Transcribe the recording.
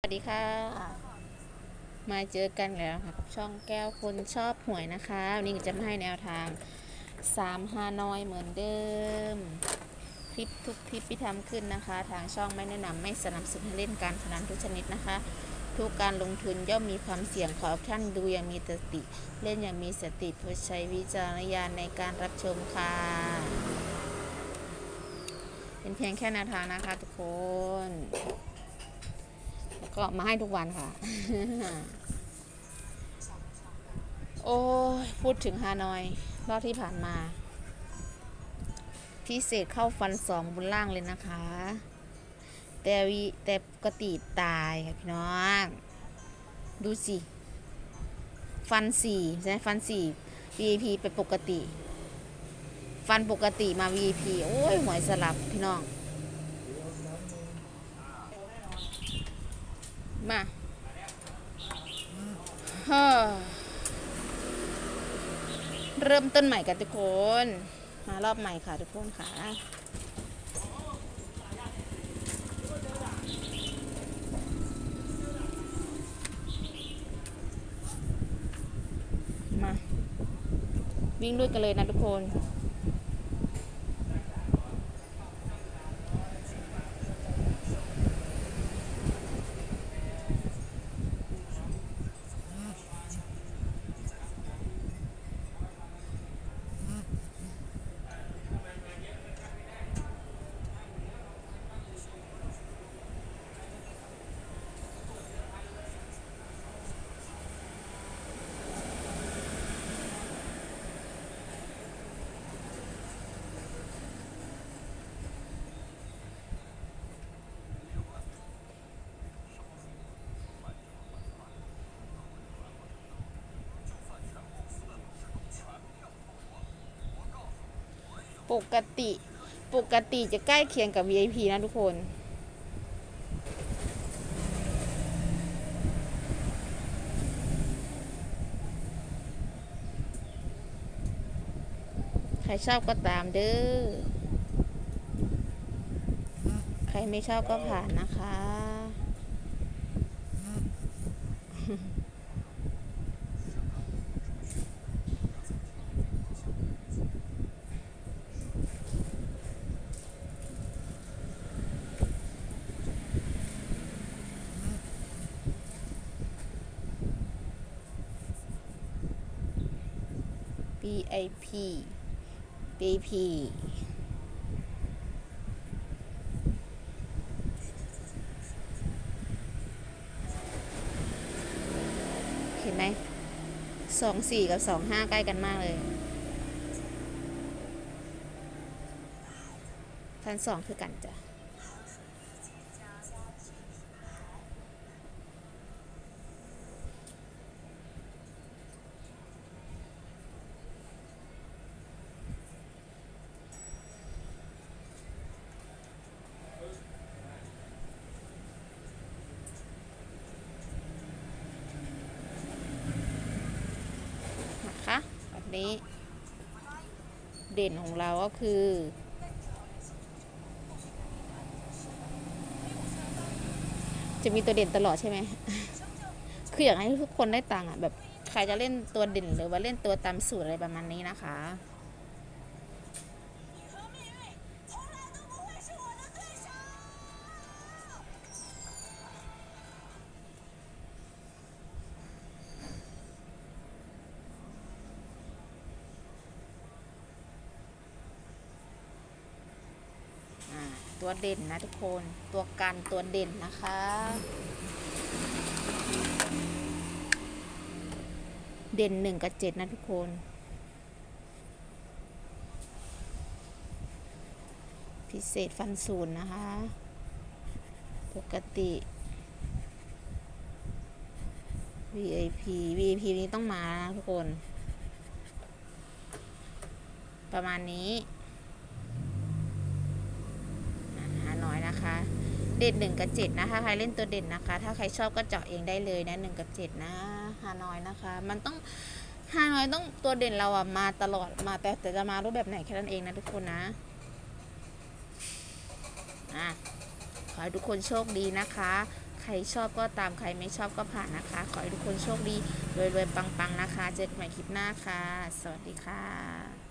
สวัสดีค่ะ มาเจอกันแล้วค่ะกับช่องแก้วคนชอบหวยนะคะวันนี้จะมาให้แนวทาง3ฮานอยเหมือนเดิม คลิปทุกคลิปที่ทำขึ้นนะคะ ทางช่องไม่แนะนำไม่สนับสนุนให้เล่นการพนันทุกชนิดนะคะ ทุกการลงทุนย่อมมีความเสี่ยงขอท่านดูอย่างมีสติ เล่นอย่างมีสติโปรดใช้วิจารณญาณในการรับชมค่ะ เป็นเพียงแค่แนวทางนะคะทุกคน ก็มาให้ทุกวันค่ะ โอ้ยพูดถึงฮานอย รอบที่ผ่านมา พิเศษเข้าฟันสองบนล่างเลยนะคะ แต่วีแต่ปกติตายค่ะพี่น้อง ดูสิ ฟันสี่ใช่ไหมฟันสี่ VIP ไปปกติ ฟันปกติมา VIP โอ้ยหวยสลับพี่น้อง มาเริ่มต้นใหม่กันทุกคน มารอบใหม่ค่ะทุกคนค่ะมา วิ่งด้วยกันเลยนะทุกคน ปกติปกติจะใกล้เคียงกับ VIP นะทุกคน ใครชอบก็ตามเด้อ ใครไม่ชอบก็ผ่านนะคะ BIP bp เห็นไหมสองสี่กับสองห้าใกล้กันมากเลยพันสองคือกันจ้ะ นี้เด่นของเราก็คือ จะมีตัวเด่นตลอดใช่ไหม คืออยากให้ทุกคนได้ตังค์อะแบบใครจะเล่นตัวเด่นหรือว่าเล่นตัวตามสูตรอะไรประมาณนี้นะคะ ตัวเด่นนะทุกคนตัวกันตัวเด่นนะคะ เด่นหนึ่งกับเจ็ดนะทุกคนพิเศษฟันศูนย์นะคะ ปกติ VIP VIP นี้ต้องมาทุกคน ประมาณนี้ หาน้อยนะคะ เด่นหนึ่งกับเจ็ดนะคะ ใครเล่นตัวเด่นนะคะ ถ้าใครชอบก็เจาะเองได้เลยนะหนึ่งกับเจ็ดนะฮานอยนะคะ มันต้องฮานอยต้องตัวเด่นเราอะมาตลอดมาแต่แต่จะมารูปแบบไหนแค่นั้นเองนะทุกคนนะอะขอให้ทุกคนโชคดีนะคะ ใครรชอบก็ตามใครไม่ชอบก็ผ่านนะคะ ขอให้ทุกคนโชคดีรวยๆปังๆนะคะ เจอกันใหม่คลิปหน้าค่ะ สวัสดีค่ะ